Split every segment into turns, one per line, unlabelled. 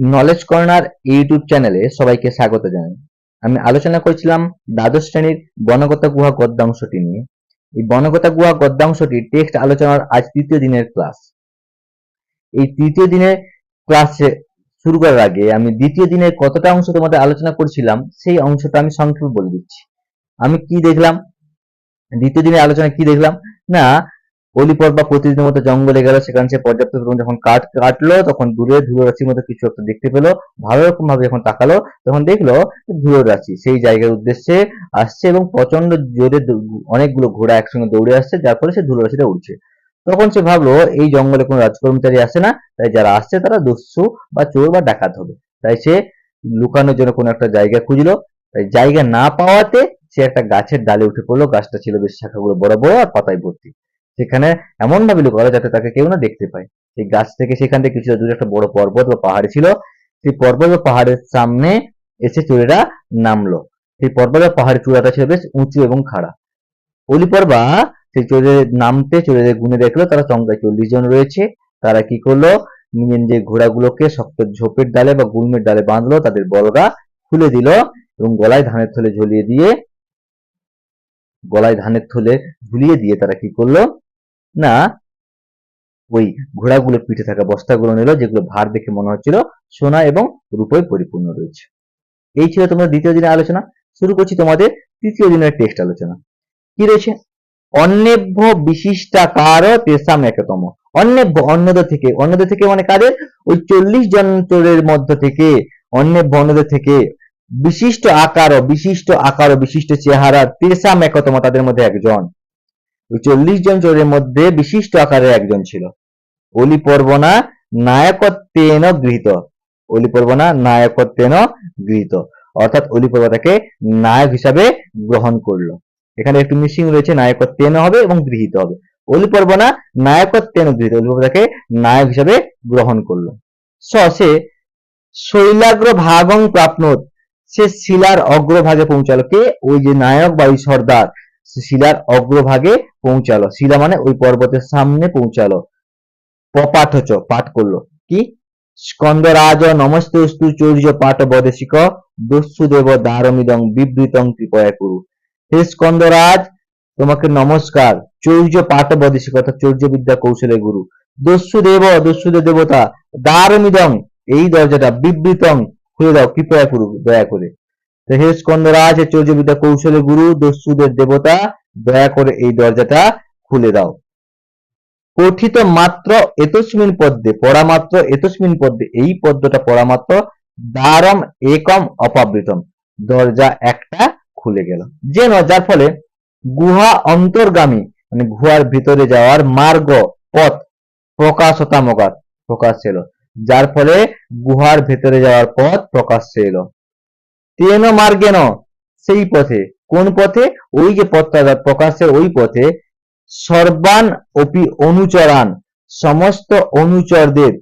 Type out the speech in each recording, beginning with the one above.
Knowledge corner YouTube চ্যানেলে সবাইকে স্বাগত জানাই। আমি আলোচনা করেছিলাম দ্বাদশ শ্রেণির বনগতা গুহা গদ্যাংশটি নিয়ে। এই বনগতা গুহা গদ্যাংশটি টেক্সট আলোচনার আজ তৃতীয় দিনের ক্লাস এই তৃতীয় দিনের ক্লাসে শুরু করার আগে আমি দ্বিতীয় দিনের কতটা অংশ তোমাদের আলোচনা করছিলাম, সেই অংশটা আমি সংক্ষেপে বলে দিচ্ছি। আমি কি দেখলাম? দ্বিতীয় দিনের আলোচনা কি দেখলাম? না অলিপর বা প্রতিদিনের মতো জঙ্গলে গেল, সেখানে সে পর্যাপ্ত পরিমাণ যখন কাঠ কাটলো, তখন দূরে ধুলো রাশির মতো কিছু একটা দেখতে পেল, ভালো রকম ভাবে যখন তাকালো, তখন দেখল ধুলো রাশি সেই জায়গার উদ্দেশ্যে আসছে এবং প্রচণ্ড জোরে অনেকগুলো ঘোড়া একসঙ্গে দৌড়ে আসছে, যার ফলে সে ধুলো রাশিটা উঠছে তখন সে ভাবলো, এই জঙ্গলে কোনো রাজকর্মচারী আসে না, তাই যারা আসছে তারা দস্যু বা চোর বা ডাকাত হবে। তাই সে লুকানোর জন্য কোনো একটা জায়গা খুঁজলো। তাই জায়গা না পাওয়াতে সে একটা গাছের ডালে উঠে পড়ল, গাছটা ছিল বেশ শাখাগুলো বড় বড় আর পাতায় ভর্তি। সেখানে এমন ভাবে লুকালো যাতে তাকে কেউ না দেখতে পায়। সেই গাছ থেকে সেখান থেকে কিছুটা দূরে একটা বড় পর্বত বা পাহাড় ছিল। সেই পর্বত বা পাহাড়ের সামনে এসে চোরেরা নামলো। সেই পর্বত বা পাহাড়ের চূড়াটা ছিল বেশ উঁচু এবং খাড়া। অলিপর্বা সেই চোরের নামতে চোরেদের গুনে দেখল, তারা সংখ্যায় চল্লিশ জন রয়েছে। তারা কি করল? নিজের নিজের ঘোড়াগুলোকে শক্ত ঝোপের ডালে বা গুল্মের ডালে বাঁধলো, তাদের বলগা খুলে দিল এবং গলায় ধানের থলে ঝুলিয়ে দিয়ে, গলায় ধানের থলে ঝুলিয়ে দিয়ে তারা কি করল? না, ওই ঘোড়াগুলো পিঠে থাকা বস্তাগুলো নিল, যেগুলো ভার দেখে মনে হচ্ছিল সোনা এবং রূপোয় পরিপূর্ণ রয়েছে। এই ছিল তোমাদের দ্বিতীয় দিনের আলোচনা। শুরু করছি তোমাদের তৃতীয় দিনের টেক্সট আলোচনা। কি রয়েছে? অন্নেভ্য বিশিষ্টাকার তেসাম একতম। অন্নেভ্য অন্যদের থেকে অন্যদের থেকে মানে কাদের? ওই চল্লিশ জন চোরের মধ্য থেকে। অন্নেভ্য অন্যদের থেকে। বিশিষ্ট আকার বিশিষ্ট আকার, বিশিষ্ট চেহারা, তেসাম একতম তাদের মধ্যে একজন। চল্লিশ জন চোরের মধ্যে বিশিষ্ট আকারের একজন ছিল। অলি পর্বনা নায়কত্বেন গৃহীত। অলি পর্বনা নায়কত্বেন গৃহীত। অর্থাৎ অলি পর্ব তাকে নায়ক হিসাবে গ্রহণ করল। এখানে একটু মিসিং রয়েছে, নায়কত্বেন হবে এবং গৃহীত হবে। অলি পর্বনা নায়কত্বেন গৃহীত অলি পর্ব তাকে নায়ক হিসাবে গ্রহণ করল। স সে শৈলাগ্র ভাগং প্রাপ্নোত। সে শিলার অগ্রভাগে পৌঁছালো কে? ওই যে নায়ক বা ওই সর্দার। শিলার অগ্রভাগে পৌঁছালো। শিলা মানে ওই পর্বতের সামনে পৌঁছালো। পপাঠচ পাঠ করল। কি? স্কন্দরাজ নমস্তেস্তু চৌর্য পাঠ বদেশিক দস্যুদেব দারমিদং বিবৃতং কৃপয়া কুরু। হে স্কন্দরাজ, তোমাকে নমস্কার। চৌর্য পাঠ বদেশিক অর্থাৎ চৌর্য বিদ্যা কৌশলের গুরু। দস্যুদেব দস্যুদেব দেবতা দারমিদং এই দরজাটা বিবৃতং খুলে দাও কৃপয়া করু, দয়া করে। তো হে স্কন্দরাজ, হে চৌর্য বিদ্যা কৌশলের গুরু, দস্যুদের দেবতা, দয়া করে এই দরজাটা খুলে দাও। পঠিত মাত্র এতস্মিন পদ্মে এতস্মিন পদ্মে, এই পদ্মটা একম অপাবৃতম। দরজা একটা খুলে গেল। যেন যার ফলে গুহা অন্তর্গামী মানে গুহার ভিতরে যাওয়ার মার্গ, পথ প্রকাশতামকাত প্রকাশ এলো। যার ফলে গুহার ভেতরে যাওয়ার পথ প্রকাশ্যে এলো। তেন মার্গেন, সেই পথে। কোন পথে? ওই যে পথটা প্রকাশ্যে, ওই পথে। সর্বান অপি অনুচরান, সমস্ত অনুচরদের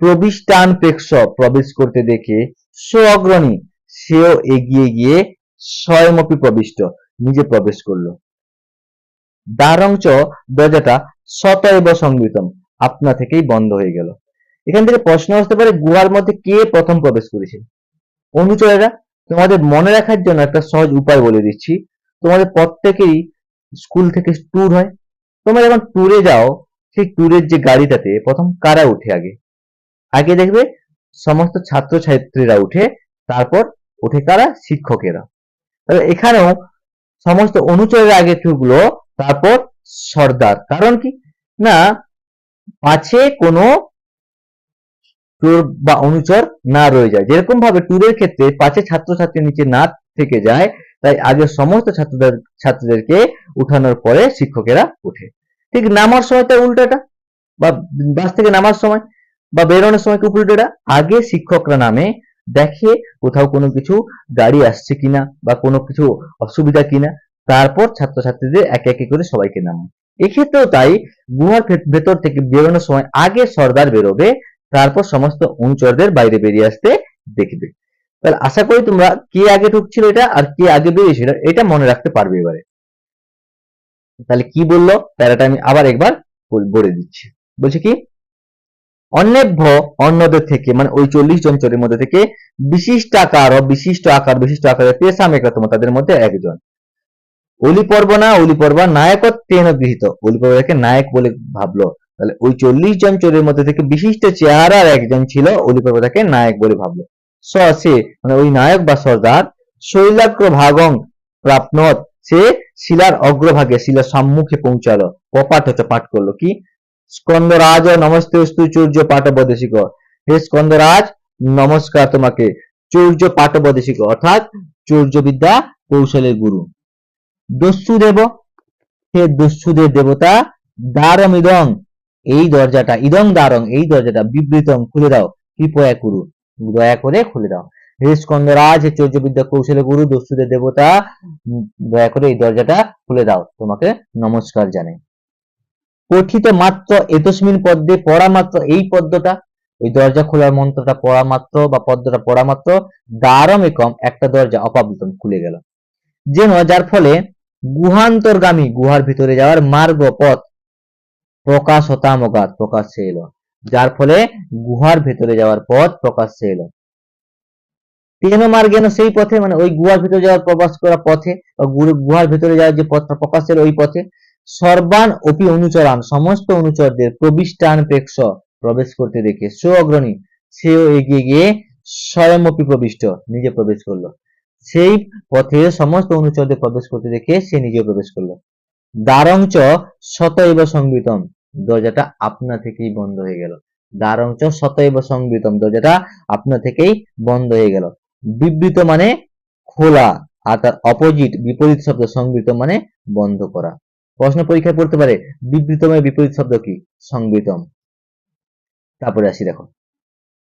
প্রবিষ্টান প্রেক্ষ প্রবেশ করতে দেখে সো অগ্রণী, সেও এগিয়ে গিয়ে স্বয়মপি প্রবিষ্ট, নিজে প্রবেশ করল। দ্বারঞ্চ দরজাটা শতএব সংগীতম আপনা থেকেই বন্ধ হয়ে গেল। এখান থেকে প্রশ্ন আসতে পারে, গুহার মধ্যে কে প্রথম প্রবেশ করেছিল? অনুচরেরা তোমাদের মনে রাখার জন্য একটা সহজ উপায় বলে দিচ্ছি। তোমাদের প্রত্যেকেরই স্কুল থেকে ট্যুর হয়। তোমরা যখন ট্যুরে যাও, সেই ট্যুরের যে গাড়িটাতে প্রথম কারা উঠে আগে? আগে দেখবে সমস্ত ছাত্র ছাত্রীরা উঠে, তারপর উঠে কারা? শিক্ষকেরা। তবে এখানেও সমস্ত অনুচরের আগে ট্যুরগুলো তারপর সর্দার। কারণ কি? না, পাছে কোনো ট্যুর বা অনুচর না রয়ে যায়। যেরকম ভাবে ট্যুরের ক্ষেত্রে পাছে ছাত্রছাত্রী নিচে না থেকে যায়, তাই আগে সমস্ত ছাত্রদের, ছাত্রদেরকে উঠানোর পরে শিক্ষকেরা উঠে ঠিক নামার সময় তার উল্টাটা, বা বাস থেকে নামার সময়, বা বেরোনোর সময় উল্টোটা? আগে শিক্ষকরা নামে দেখে কোথাও কোনো কিছু গাড়ি আসছে কিনা, বা কোনো কিছু অসুবিধা কিনা, তারপর ছাত্রছাত্রীদের একে একে করে সবাইকে নামে। এক্ষেত্রেও তাই গুহার ভেতর থেকে বেরোনোর সময় আগে সর্দার বেরোবে তারপর সমস্ত অনুচরদের বাইরে বেরিয়ে আসতে দেখবে। তাহলে আশা করি তোমরা কে আগে ঢুকছিল এটা আর কে আগে বেরিয়েছিল এটা মনে রাখতে পারবে এবারে। তাহলে কি বলল? প্যারাটা আমি আবার একবার বলে দিচ্ছি। বলছে কি? অন্যভ্য অন্যদের থেকে মানে ওই চল্লিশ জন চোরের মধ্যে থেকে বিশিষ্ট আকার বিশিষ্ট আকার, বিশিষ্ট আকারের পেশা মেকাতম তাদের মধ্যে একজন। অলি পর্বনা অলি পর্বা নায়কত্বেন গৃহীত। অলি পর্বটাকে নায়ক বলে ভাবলো। তাহলে ওই চল্লিশ জন চোরের মধ্যে থেকে বিশিষ্ট চেহারার একজন ছিল অলি পর্বতাকে নায়ক বলে ভাবলো। স মানে ওই নায়ক বা সর্দার শৈলাগ্র ভাগং প্রাপ্নত, সে শিলার অগ্রভাগে, শিলার সম্মুখে পৌঁছালো। কপাট হচ্ছে পাঠ করল। কি? স্কন্দরাজ নমস্তে অস্তু চূর্য পাঠবদেশিক হে স্কন্দরাজ, নমস্কার তোমাকে। চূর্য পাঠবদেশিক অর্থাৎ চৌর্যবিদ্যা কৌশলের গুরু। দস্যুদেব, হে দস্যুদের দেবতা দ্বারম ইদং এই দরজাটা, ইদং দারং, এই দরজাটা, বিবৃতং, খুলে দাও। কৃপয়া কুরু দয়া করে খুলে দাও। চৌর্যবিদ্যা গুরু দস্যুদের দেবতা, দয়া করে এই দরজাটা খুলে দাও। তোমাকে নমস্কার পঠিত মাত্র এতস্মিন পদ্মে পড়া মাত্র এই পদ্মটা ওই দরজা খোলার মন্ত্রটা পড়া মাত্র বা পদ্মটা পড়া মাত্র। দ্বারম একম একটা দরজা অপাবৃতম খুলে গেল। যেন যার ফলে গুহান্তরগামী, গুহার ভিতরে যাওয়ার মার্গ পথ প্রকাশ হতামগাত প্রকাশ্যে এলো, যার ফলে গুহার ভেতরে যাওয়ার পথ প্রকাশ্যে এলো। তেন মার্গেন সেই পথে মানে ওই গুহার ভিতরে যাওয়ার প্রবাস করা পথে গুহার ভিতরে যাওয়ার যে পথটা প্রকাশ এলো ওই পথে, সর্বান অপি অনুচরান, সমস্ত অনুচরদের প্রবিষ্টান প্রেক্ষ প্রবেশ করতে দেখে সে অগ্রণী, সেও এগিয়ে গিয়ে স্বয়ং অপি প্রবিষ্ট, নিজে প্রবেশ করল। সেই পথে সমস্ত অনুচরদের প্রবেশ করতে দেখে সে নিজেও প্রবেশ করল। দ্বারঞ্চ শতএব সংবিতম। দরজাটা আপনা থেকেই বন্ধ হয়ে গেল। দ্বারঞ্চ শতএব সংবিতম। দরজাটা আপনা থেকেই বন্ধ হয়ে গেল। বিবৃত মানে খোলা আর তার অপোজিট বিপরীত শব্দ সংবৃত মানে বন্ধ করা। প্রশ্ন পরীক্ষায় পড়তে পারে বিবৃতমের বিপরীত শব্দ কি? সংবৃতম। তারপরে আসি দেখো।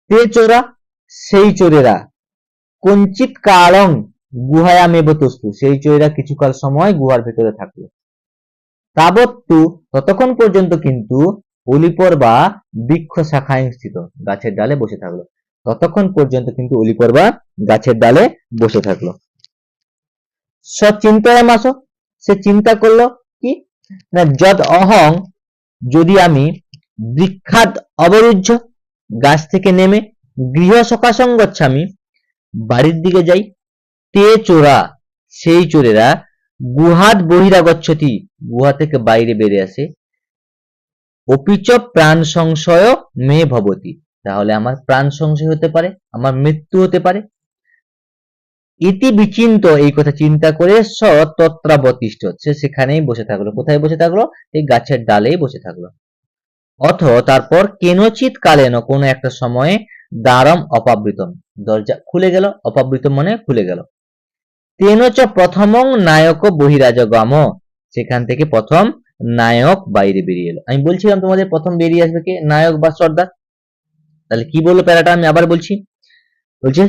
তে চোরা, সেই চোরেরা। কঞ্চিত কালং গুহায়ামেব তস্তু। সেই চোরেরা কিছুকাল সময় গুহার ভেতরে থাকল। তাবত্তু ততক্ষণ পর্যন্ত কিন্তু অলিপর বা বৃক্ষ শাখায় স্থিত, গাছের ডালে বসে থাকল। ততক্ষণ পর্যন্ত কিন্তু অলিপর বা গাছের ডালে বসে থাকল। সচিন্তায় মাস, সে চিন্তা করল কি, না যদ অহং যদি আমি বৃক্ষাত অবরুদ্ধ গাছ থেকে নেমে গৃহ সকাশং গচ্ছামি বাড়ির দিকে যাই, তে চোরা, সেই চোরেরা গুহাত বহিরাগচ্ছতি। গুহা থেকে বাইরে বেরিয়ে আসে। অপিচ প্রাণ সংশয় মে ভবতি। তাহলে আমার প্রাণ সংশয় হতে পারে, আমার মৃত্যু হতে পারে। ইতি বিচিন্ত, এই কথা চিন্তা করে স তত্রাবতিষ্ঠ সে সেখানেই বসে থাকল। কোথায় বসে থাকল? এই গাছের ডালেই বসে থাকল। অথ তারপর কেনচিত কালেন কোনো একটা সময়ে দ্বারম অপাবৃতম। দরজা খুলে গেল, অপাবৃতম মানে খুলে গেল। তেনচ প্রথমং নায়ক বহিরাজগম। সেখান থেকে প্রথম নায়ক বাইরে বেরিয়ে এলো। আমি বলছিলাম তোমাদের প্রথম বেরিয়ে আসবে কে? নায়ক বা সর্দার? তাহলে কি বলল প্যারাটা? আমি আবার বলছি। বলছে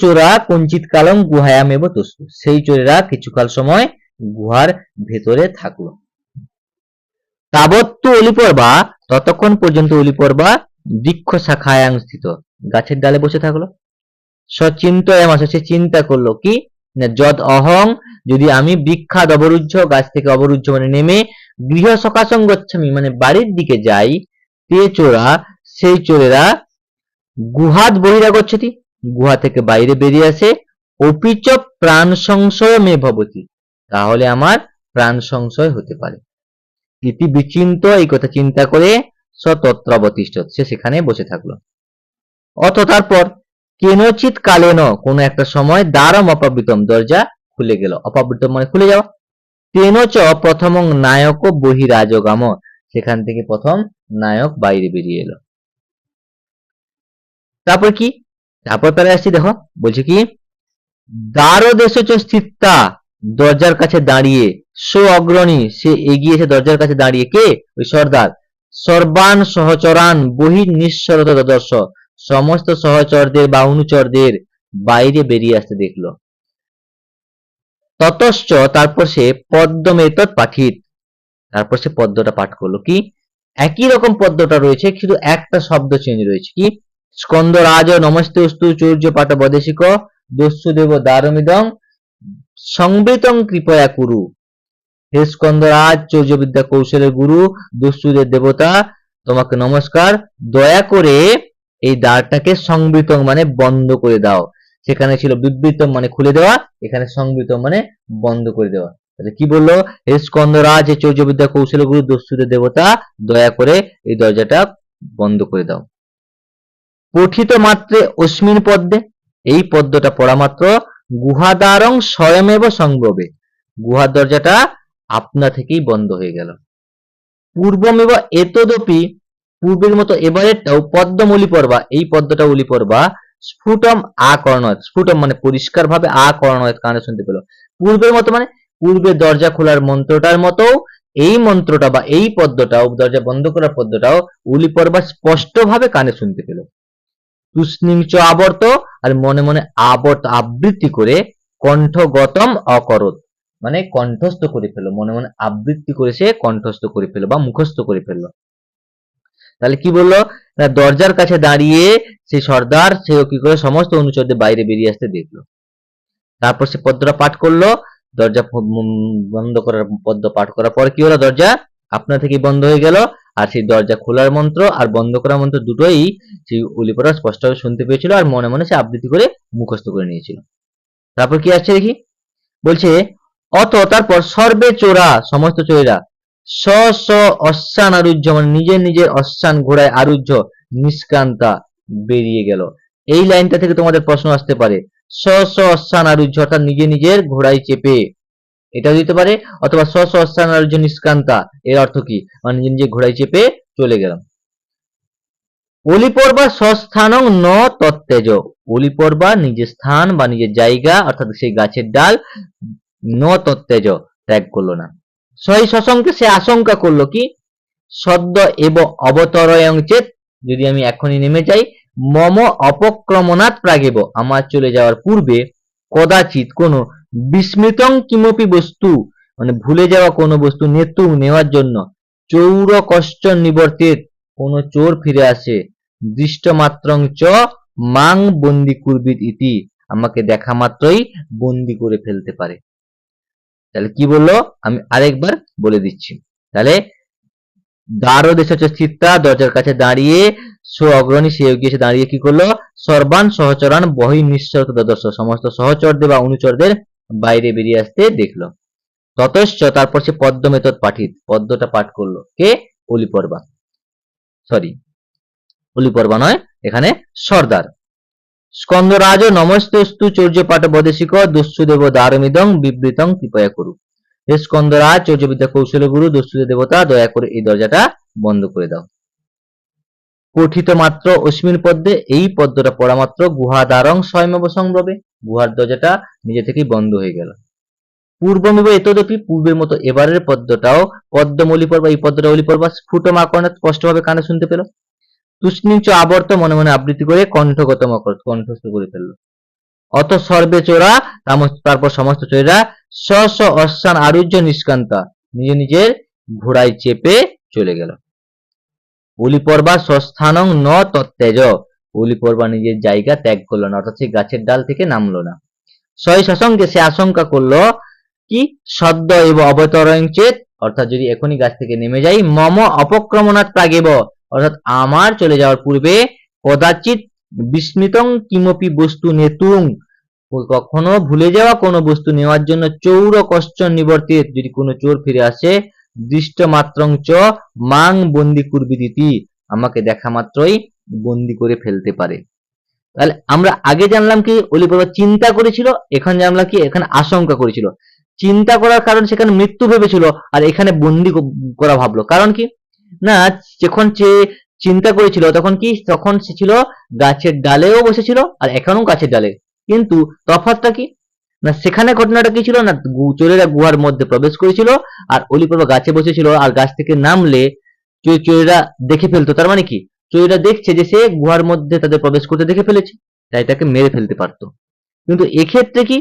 চোরা কঞ্চিত কালম গুহায়ামেব তস্তু। সেই চোরেরা কিছুকাল সময় গুহার ভেতরে থাকল। তাবত্তু অলিপর্বা, ততক্ষণ পর্যন্ত অলিপর্বা বৃক্ষ শাখায়াং স্থিত। গাছের ডালে বসে থাকল। সচিন্তয়াম আসে সে চিন্তা করল, কি? যদ অহং, যদি আমি বিখ্যাত অবরুদ্ধ, গাছ থেকে অবরুদ্ধ মানে নেমে গৃহ সকাশং গচ্ছামি মানে বাড়ির দিকে যাই, তে চোরা, সেই চোরেরা গুহাত বহিরা বহিরাগচ্ছতি গুহা থেকে বাইরে বেরিয়ে আসে, অপিচ প্রাণ সংশয় মে ভবতি। তাহলে আমার প্রাণ সংশয় হতে পারে। ইতি বিচিন্ত, এই কথা চিন্তা করে সতত্রাবতিষ্ঠ সে সেখানে বসে থাকল। অত তারপর কেনচিত কালেন কোন একটা সময় দ্বারম অপাবৃতম দরজা খুলে গেল। অপাবৃতম মানে খুলে যাওয়া। তেনচ প্রথম নায়ক বহিরাজগাম। সেখান থেকে প্রথম নায়ক বাইরে বেরিয়ে এলো। তারপর কি? তারপর তারা আসছি দেখো, বলছে কি? দ্বার দেশ স্থিতা দরজার কাছে দাঁড়িয়ে সো অগ্রণী, সে এগিয়েছে দরজার কাছে দাঁড়িয়ে কে? ওই সর্দার। সর্বান সহচরান বহির নিঃসরত দর্শ সমস্ত সহচরদের বা অনুচরদের বাইরে বেরিয়ে আসতে দেখল। ততশ্চ তারপর সে পদ্মমেতৎ পাঠিত। তারপর সে পদ্মটা পাঠ করল। কি? একই রকম পদ্মটা রয়েছে শুধু একটা শব্দ চেঞ্জ রয়েছে। কি? স্কন্দ রাজ নমস্তে অস্তু চৌর্য পাঠ বদেশিক দস্যু দেব দারমিদং সংবেতং কৃপয়া কুরু। হে স্কন্দরাজ চৌর্যবিদ্যা কৌশলের গুরু, দস্যুদের দেবতা, তোমাকে নমস্কার। দয়া করে এই দ্বারটাকে সংবৃত মানে বন্ধ করে দাও। সেখানে ছিল বিবৃতম মানে খুলে দেওয়া, এখানে সংবৃতম মানে বন্ধ করে দেওয়া। কি বলল? হে স্কন্দরাজ হে চৌর্যবিদ্যা কৌশল গুরু দস্যুদের দেবতা, দয়া করে এই দরজাটা বন্ধ করে দাও। পঠিত মাত্রে অস্মিন পদ্মে, এই পদ্মটা পড়া মাত্র গুহাদ্বারং স্বয়মেব সংভবে গুহার দরজাটা আপনা থেকেই বন্ধ হয়ে গেল। পূর্বমেব এতদপি পূর্বের মতো এবারেরটাও পদ্মমূলি পর্বা। এই পদ্মটা উলি পর্বা স্ফুটম আকর্ণয় স্ফুটম মানে পরিষ্কার ভাবে আকর্ণয় কানে শুনতে পেল। পূর্বের মতো মানে পূর্বে দরজা খোলার মন্ত্রটার মতো এই মন্ত্রটা বা এই পদ্মটাও, দরজা বন্ধ করার পদ্মটাও উলি পর্বা স্পষ্ট ভাবে কানে শুনতে পেল। তুষ্ণিংচ আবর্ত আর মনে মনে আবর্ত আবৃত্তি করে কণ্ঠগতম অকরত মানে কণ্ঠস্থ করে ফেলো মনে মনে আবৃত্তি করে সে কণ্ঠস্থ করে ফেলো বা মুখস্থ করে ফেলল। তাহলে কি বলল? দরজার কাছে দাঁড়িয়ে সে সর্দার, সে কি করে সমস্ত অনুচরদের বাইরে বেরিয়ে আসতে দেখল। তারপর সে পদ্মটা পাঠ করল। দরজা বন্ধ করার, পদ্ম পাঠ করার পর কি হলো? দরজা আপনা থেকেই বন্ধ হয়ে গেল। আর সেই দরজা খোলার মন্ত্র আর বন্ধ করার মন্ত্র দুটোই সেই উলিপরা স্পষ্টভাবে শুনতে পেয়েছিল আর মনে মনে সে আবৃত্তি করে মুখস্থ করে নিয়েছিল। তারপর কি আসছে দেখি? বলছে, অত তারপর সর্বে চোরা, সমস্ত চোরেরা স স অশ্বান আরুহ্য মানে নিজের নিজের অশ্বান ঘোড়ায় আরুহ্য নিষ্কান্তা বেরিয়ে গেল। এই লাইনটা থেকে তোমাদের প্রশ্ন আসতে পারে। স স অশ্বান আরুহ্য, অর্থাৎ নিজে নিজের ঘোড়ায় চেপে। এটাও দিতে পারে, অথবা স স অশ্বান আরুহ্য নিষ্কান্তা এর অর্থ কি? মানে নিজে নিজে ঘোড়ায় চেপে চলে গেলাম। অলিপর্বা স্বস্থানং ন তত্তেজ। অলিপর্বা নিজের স্থান বা নিজের জায়গা, অর্থাৎ সেই গাছের ডাল, ন তত্তেজ। ত্যাগ করল না। সহি সশঙ্কে সে আশঙ্কা করল কি? সদ্য এব অবতরয়ং চেত, যদি আমি এখনই নেমে যাই, মম অপক্রমণাৎ প্রাগেব। আমার চলে যাওয়ার পূর্বে কদাচিৎ কোনো বিস্মৃতং কিমপি বস্তু মানে ভুলে যাওয়া কোনো বস্তু নেতু নেওয়ার জন্য চৌর কষ্ট নিবর্তিত, কোনো চোর ফিরে আসে। দৃষ্ট মাত্রং চ মাং বন্দি কুর্বিত ইতি, আমাকে দেখা মাত্রই বন্দি করে ফেলতে পারে। তাহলে কি বলল? আমি আরেকবার বলে দিচ্ছি। তাহলে দ্বার দেশ হচ্ছে স্থিরতা দরজার কাছে দাঁড়িয়ে সো অগ্রণী সে এগিয়ে এসে দাঁড়িয়ে কি করল? সর্বান সহচরান বহি নিঃশর্ত দর্শ সমস্ত সহচরদের বা অনুচরদের বাইরে বেরিয়ে আসতে দেখল। ততশ্চ তারপর সে পদ্ম মেতদ পাঠিত। পদ্মটা পাঠ করল। কে? অলিপর্বা। সরি অলিপর্বা নয়, এখানে সর্দার। স্কন্দরাজ নমস্তস্তু চৌর্য পাঠ বদেশিক দস্যুদেব দারমিদং বিবৃতং কৃপয়া করু। হে স্কন্দরাজ চৌর্যবিদ্যা কৌশল গুরু দস্যুদের দেবতা, দয়া করে এই দরজাটা বন্ধ করে দাও। পঠিত মাত্র অস্মিন পদ্মে এই পদ্মটা পড়া মাত্র গুহা দ্বারং স্বয়ংব সংভবে। গুহার দরজাটা নিজে থেকেই বন্ধ হয়ে গেল। পূর্বমেব এতদপি পূর্বের মতো এবারের পদ্মটাও পদ্মমলি পর্বা এই পদ্মটা অলি পর্বা স্ফুটম আকর্ণে স্পষ্টভাবে কানে শুনতে পেল। তুষ্ণিঞ্চ আবর্ত মনে মনে আবৃত্তি করে কণ্ঠগত মকর কণ্ঠস্থ করে ফেলল। অত সর্বে চোরা তারপর সমস্ত চোরেরা স স অশ্বান আরুহ্য নিষ্কান্তা, নিজে নিজের ঘোড়ায় চেপে চলে গেল। অলিপর্বা স্বস্থানং ন তত্তেজ অলিপর্বা নিজের জায়গা ত্যাগ করল না অর্থাৎ সেই গাছের ডাল থেকে নামলো না। সহি সসঙ্গে সে আশঙ্কা করল, কি সদ্য এব অবতরণ চেত, অর্থাৎ যদি এখনই গাছ থেকে নেমে যাই, মম অপক্রমণাৎ প্রাগেব অর্থাৎ আমার চলে যাওয়ার পূর্বে কদাচিৎ বিস্মিতং কিমপি বস্তু নেতুং। কখনো ভুলে যাওয়া কোনো বস্তু নেওয়ার জন্য চৌর কষ্ট নিবর্তিত যদি কোনো চোর ফিরে আসে দৃষ্ট মাত্রং চ মাং বন্দি করবি দিতি আমাকে দেখা মাত্রই বন্দি করে ফেলতে পারে। তাহলে আমরা আগে জানলাম কি অলি বাবা চিন্তা করেছিল, এখন জানলাম কি এখানে আশঙ্কা করেছিল। চিন্তা করার কারণ সেখানে মৃত্যু ভেবেছিল, আর এখানে বন্দি করা ভাবলো। কারণ কি? না, যখন সে চিন্তা করেছিল, তখন কি? তখন সে ছিল গাছের ডালেও বসেছিল আর এখনও গাছের ডালে। কিন্তু তফাৎটা কি? না, সেখানে ঘটনাটা কি ছিল? না চোরেরা গুহার মধ্যে প্রবেশ করেছিল আর অলিপ্রভা গাছে বসেছিল আর গাছ থেকে নামলে চোরেরা দেখে ফেলতো। তার মানে কি? চোরেরা দেখছে যে সে গুহার মধ্যে তাদের প্রবেশ করতে দেখে ফেলেছে, তাই তাকে মেরে ফেলতে পারতো। কিন্তু এক্ষেত্রে কি?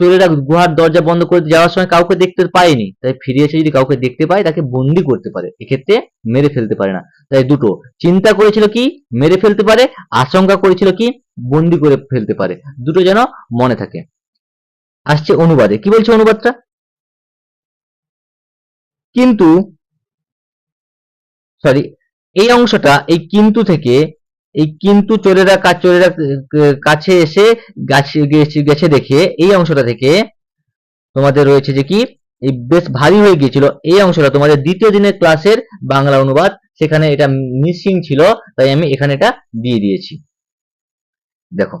চোরেরা গুহার দরজা বন্ধ করে যাওয়ার সময় কাউকে দেখতে পায়নি। তাই ফিরে এসে যদি কাউকে দেখতে পায়, তাকে বন্দি করতে পারে। এক্ষেত্রে মেরে ফেলতে পারে না। তাই দুটো, চিন্তা করেছিল কি? মেরে ফেলতে পারে, আশঙ্কা করেছিল কি? বন্দি করে ফেলতে পারে। দুটো যেন মনে থাকে। আসছে অনুবাদে। কি বলছে অনুবাদটা? কিন্তু সরি এই অংশটা এই কিন্তু থেকে এই কিন্তু চোরেরা চোরেরা কাছে এসে গাছে গেছে গেছে দেখে এই অংশটা থেকে তোমাদের রয়েছে যে কি? এই বেশ ভারী হয়ে গিয়েছিল। এই অংশটা তোমাদের দ্বিতীয় দিনের ক্লাসের বাংলা অনুবাদ। সেখানে এটা মিসিং ছিল, তাই আমি এখানে এটা দিয়ে দিয়েছি। দেখো।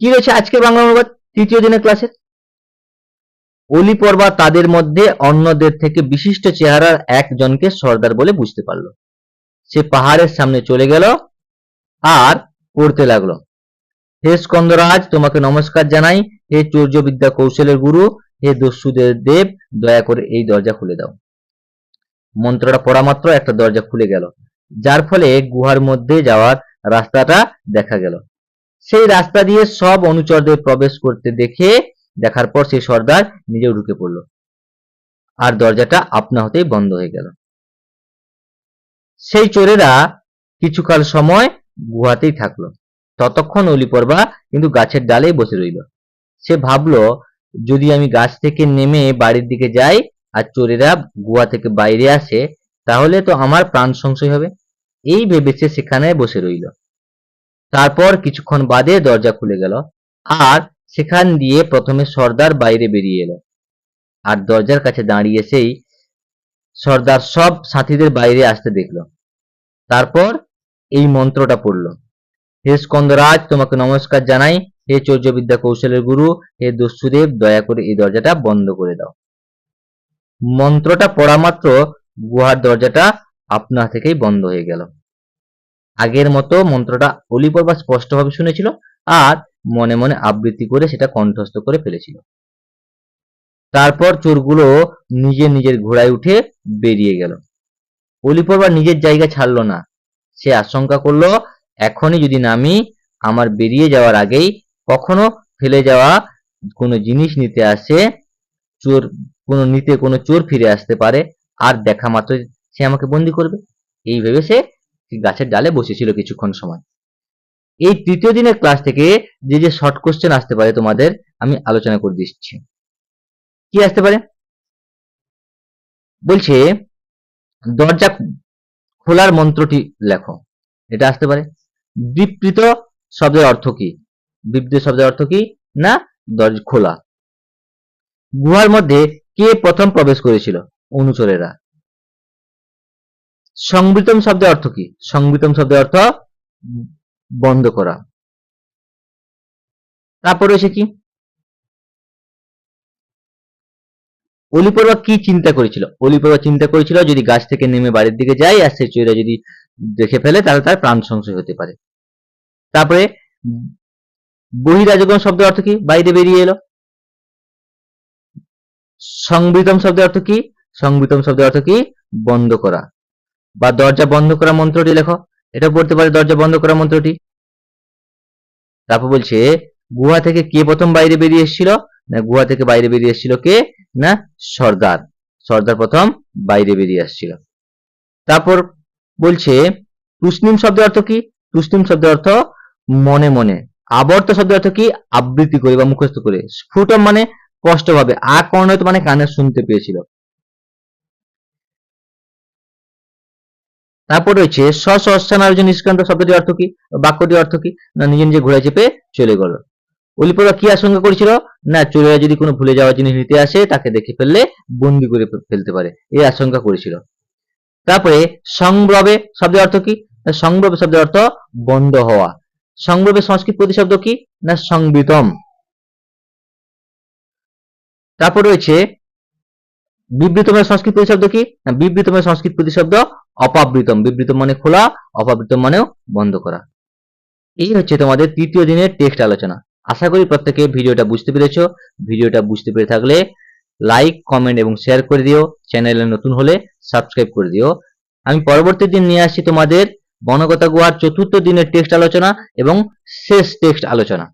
কি রয়েছে আজকে বাংলা অনুবাদ তৃতীয় দিনের ক্লাসের? অলি পর্বা তাদের মধ্যে অন্যদের থেকে বিশিষ্ট চেহারার একজনকে সর্দার বলে বুঝতে পারল। সে পাহাড়ের সামনে চলে গেল। আর পড়তে লাগল। হে স্কন্দরাজ, তোমাকে নমস্কার জানাই। হে চৌর্যবিদ্যা কৌশলের গুরু, হে দস্যুদের দেব, দয়া করে এই দরজা খুলে দাও। মন্ত্রটা পড়া মাত্র একটা দরজা খুলে গেল। যার ফলে গুহার মধ্যে যাওয়ার রাস্তাটা দেখা গেল। সেই রাস্তা দিয়ে সব অনুচরদের প্রবেশ করতে দেখে, দেখার পর সেই সর্দার নিজেও ঢুকে পড়ল। আর দরজাটা আপনা হতেই বন্ধ হয়ে গেল। সেই চোরেরা কিছুকাল সময় গুহাতেই থাকল। ততক্ষণ অলি পর্বা কিন্তু গাছের ডালেই বসে রইল। সে ভাবলো, যদি আমি গাছ থেকে নেমে বাড়ির দিকে যাই আর চোরেরা গুহা থেকে বাইরে আসে, তাহলে তো আমার প্রাণ সংশয় হবে। এই ভেবে সে সেখানে বসে রইল। তারপর কিছুক্ষণ বাদে দরজা খুলে গেল আর সেখান দিয়ে প্রথমে সর্দার বাইরে বেরিয়ে এলো। আর দরজার কাছে দাঁড়িয়ে সেই সর্দার সব সাথীদের বাইরে আসতে দেখল। তারপর এই মন্ত্রটা পড়ল। হে স্কন্দরাজ, তোমাকে নমস্কার জানাই। হে চৌর্যবিদ্যা কৌশলের গুরু, হে দস্যুদেব, দয়া করে এই দরজাটা বন্ধ করে দাও। মন্ত্রটা পড়া মাত্র গুহার দরজাটা আপনা থেকেই বন্ধ হয়ে গেল। আগের মতো মন্ত্রটা অলিপর বা স্পষ্টভাবে শুনেছিল আর মনে মনে আবৃত্তি করে সেটা কণ্ঠস্থ করে ফেলেছিল। তারপর চোরগুলো নিজে নিজের ঘোড়ায় উঠে বেরিয়ে গেল। অলিপর বা নিজের জায়গা ছাড়লো না। সে আশঙ্কা করল, এখনই যদি নামি, আমার বেরিয়ে যাওয়ার আগেই কখনো ফেলে যাওয়া কোনো জিনিস নিতে আসে, চোর, কোনো নিতে কোনো চোর ফিরে আসতে পারে, আর দেখা মাত্র সে আমাকে বন্দি করবে? এই ভেবে সে গাছের ডালে বসেছিল কিছুক্ষণ সময়। এই তৃতীয় দিনের ক্লাস থেকে যে যে শর্ট কোশ্চেন আসতে পারে তোমাদের, আমি আলোচনা করে দিচ্ছি। কি আসতে পারে? বলছে, দরজা খোলার মন্ত্রটি লেখো। এটা আসতে পারে। বিপৃত শব্দের অর্থ কি? বিবৃত শব্দের অর্থ কি? না, দরজা খোলা। গুহার মধ্যে কে প্রথম প্রবেশ করেছিল? অনুচরেরা। সংবৃতম শব্দের অর্থ কি? সংবৃতম শব্দের অর্থ বন্ধ করা। তারপরে রয়েছে কি? অলিপর্বা কি চিন্তা করেছিল? অলিপর্বা চিন্তা করেছিল যদি গাছ থেকে নেমে বাড়ির দিকে যায় আর সে চোরা যদি দেখে ফেলে, তাহলে তার প্রাণ সংশয় হতে পারে। তারপরে বহিরাজগণ শব্দের অর্থ কি? বাইরে বেরিয়ে এলো। সংবৃতম শব্দের অর্থ কি? সংবৃতম শব্দের অর্থ কি? বন্ধ করা। বা দরজা বন্ধ করা মন্ত্রটি লেখো। এটা পড়তে পারে দরজা বন্ধ করা মন্ত্রটি। তারপর বলছে, গুহা থেকে কে প্রথম বাইরে বেরিয়ে এসেছিল? গুহা থেকে বাইরে বেরিয়ে এসেছিল কে? না, সর্দার। সর্দার প্রথম বাইরে বেরিয়ে আসছিল। তারপর বলছে তুসনিম শব্দের অর্থ কি? তুসনিম শব্দের অর্থ মনে মনে। আবর্ত শব্দের অর্থ কি? আবৃত্তি করে বা মুখস্থ করে। স্ফুটম মানে স্পষ্টভাবে আ কর্ণিত মানে কানে শুনতে পেয়েছিল। তারপর রয়েছে, স্বস্বস্থানার্জন নিষ্কান্ত শব্দটির অর্থ কি? বাক্যটির অর্থ কি? না, নিজে নিজে ঘোড়া চেপে চলে গেল। অলিপরা কি আশঙ্কা করেছিল? না, চোরেরা যদি কোনো ভুলে যাওয়া জিনিস নিতে আসে, তাকে দেখে ফেললে বন্দি করে ফেলতে পারে। এই আশঙ্কা করেছিল। তারপরে সংগ্রবে শব্দের অর্থ কি? না, সংগ্রবে শব্দের অর্থ বন্ধ হওয়া। সংগ্রবে সংস্কৃত প্রতিশব্দ কি? না, সংবৃতম। তারপর রয়েছে বিবৃতমের সংস্কৃত প্রতিশব্দ কি? না, বিবৃতমের সংস্কৃত প্রতিশব্দ অপাবৃতম। বিবৃত মানে খোলা, অপাবৃতম মানেও বন্ধ করা। এই হচ্ছে তোমাদের তৃতীয় দিনের টেক্সট আলোচনা। আশা করি প্রত্যেকে ভিডিওটা বুঝতে পেরেছ। ভিডিওটা বুঝতে পেরে থাকলে লাইক কমেন্ট এবং শেয়ার করে দিও। চ্যানেলে নতুন হলে সাবস্ক্রাইব করে দিও। আমি পরবর্তী দিন নিয়ে আসছি তোমাদের বনগতা গুহার চতুর্থ দিনের টেক্সট আলোচনা এবং শেষ টেক্সট আলোচনা।